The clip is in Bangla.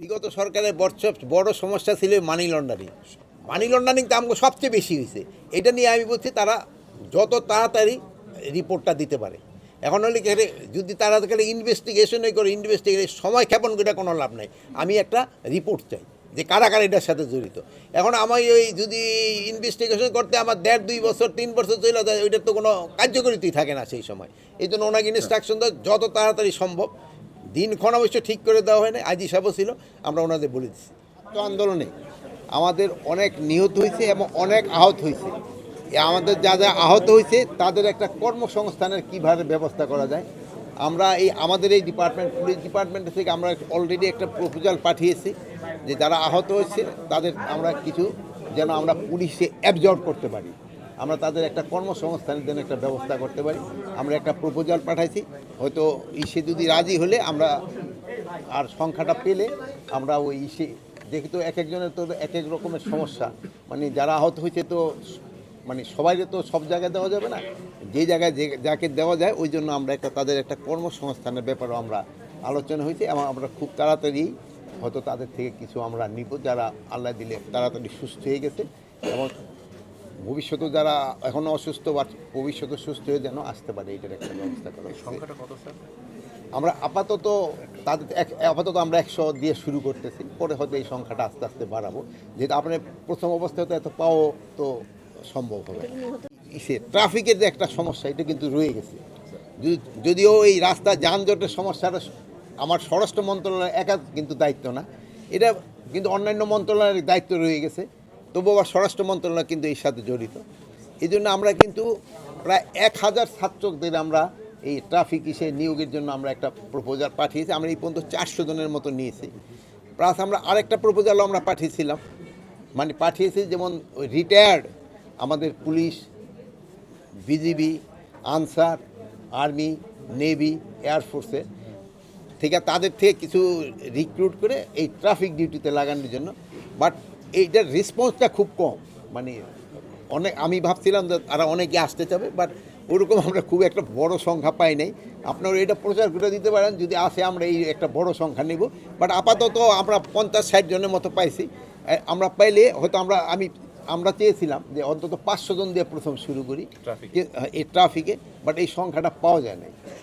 বিগত সরকারের বড় বড় সমস্যা ছিল মানি লন্ডারিং মানি লন্ডারিং তো আমাকে সবচেয়ে বেশি হয়েছে। এটা নিয়ে আমি বলছি, তারা যত তাড়াতাড়ি রিপোর্টটা দিতে পারে। এখন হলে যদি তারা খালি ইনভেস্টিগেশনে করে ইনভেস্টিগেশন সময় ক্ষেপণ করে, কোনো লাভ নাই। আমি একটা রিপোর্ট চাই, যে কারা কারা এটার সাথে জড়িত। এখন আমি ওই যদি ইনভেস্টিগেশন করতে আমার দেড়, দুই বছর, তিন বছর চলে যায়, ওইটার তো কোনো কার্যকরিতই থাকে না সেই সময়। এই জন্য ওনাকে ইনস্ট্রাকশন যত তাড়াতাড়ি সম্ভব দিনক্ষণ অবশ্য ঠিক করে দেওয়া হয় না আজ হিসাবও ছিল, আমরা ওনাদের বলে দিচ্ছি তো আন্দোলনে আমাদের অনেক নিহত হয়েছে এবং অনেক আহত হয়েছে। আমাদের যা যা আহত হয়েছে, তাদের একটা কর্মসংস্থানের কীভাবে ব্যবস্থা করা যায়? আমরা এই, আমাদের এই ডিপার্টমেন্ট পুলিশ ডিপার্টমেন্ট থেকে আমরা অলরেডি একটা প্রপোজাল পাঠিয়েছি যে যারা আহত হয়েছে, তাদের আমরা কিছু যেন আমরা পুলিশে অ্যাবজর্ব করতে পারি। আমরা তাদের একটা কর্মসংস্থানের জন্য একটা ব্যবস্থা করতে পারি। আমরা একটা প্রপোজাল পাঠাইছি। হয়তো ইসে যদি রাজি হলে আমরা আর সংখ্যাটা পেলে আমরা ওই ইসে যেহেতু এক একজনের তো এক এক রকমের সমস্যা। মানে যারা আহত হয়েছে তো মানে সবাইকে তো সব জায়গায় দেওয়া যাবে না। যে জায়গায় যে যাকে দেওয়া যায়, ওই জন্য আমরা একটা তাদের একটা কর্মসংস্থানের ব্যাপারেও আমরা আলোচনা হয়েছে এবং আমরা খুব তাড়াতাড়ি হয়তো তাদের থেকে কিছু আমরা নিব। যারা আল্লাহ দিলে তাড়াতাড়ি সুস্থ হয়ে গেছে এবং ভবিষ্যতে যারা এখনও অসুস্থ বা ভবিষ্যতে সুস্থ হয়ে যেন আসতে পারে এটার একটা ব্যবস্থা করা সংখ্যাটা কত স্যার? আমরা আপাতত তাদের এক- আপাতত আমরা একশো দিয়ে শুরু করতেছি পরে হয়তো এই সংখ্যাটা আস্তে আস্তে বাড়াবো। যেহেতু আপনি প্রথম অবস্থায় তো এত পাও তো সম্ভব হবে। ইসে ট্রাফিকের যে একটা সমস্যা এটা কিন্তু রয়ে গেছে। যদিও এই রাস্তা যানজটের সমস্যাটা আমার স্বরাষ্ট্র মন্ত্রণালয়ের একা কিন্তু দায়িত্ব না এটা কিন্তু অন্যান্য মন্ত্রণালয়ের দায়িত্ব রয়ে গেছে। তবু আবার স্বরাষ্ট্র মন্ত্রণালয় কিন্তু এর সাথে জড়িত। এই জন্য আমরা কিন্তু প্রায় এক হাজার ছাত্রদের আমরা এই ট্রাফিক ইসে নিয়োগের জন্য আমরা একটা প্রপোজাল পাঠিয়েছি। আমরা এই পর্যন্ত চারশো জনের মতো নিয়েছি। প্লাস আমরা আরেকটা প্রপোজালও আমরা পাঠিয়েছিলাম। মানে পাঠিয়েছি যেমন রিটায়ার্ড আমাদের police, BGB, Ansar, army, navy এয়ারফোর্সে থেকে তাদের থেকে কিছু রিক্রুট করে এই ট্রাফিক ডিউটিতে লাগানোর জন্য। বাট এইটার রেসপন্সটা খুব কম। মানে অনেক আমি ভাবছিলাম যে তারা অনেকে আসতে চাবে বাট ওরকম আমরা খুব একটা বড় সংখ্যা পাই নাই। আপনারা এটা প্রচার করে দিতে পারেন যদি আসে আমরা এই একটা বড় সংখ্যা নেব। বাট আপাতত আমরা পঞ্চাশ ষাট জনের মতো পাইছি। আমরা পাইলে হয়তো আমরা আমি আমরা চেয়েছিলাম যে অন্তত পাঁচশো জন দিয়ে প্রথম শুরু করি। এই ট্রাফিকে বাট এই সংখ্যাটা পাওয়া যায় না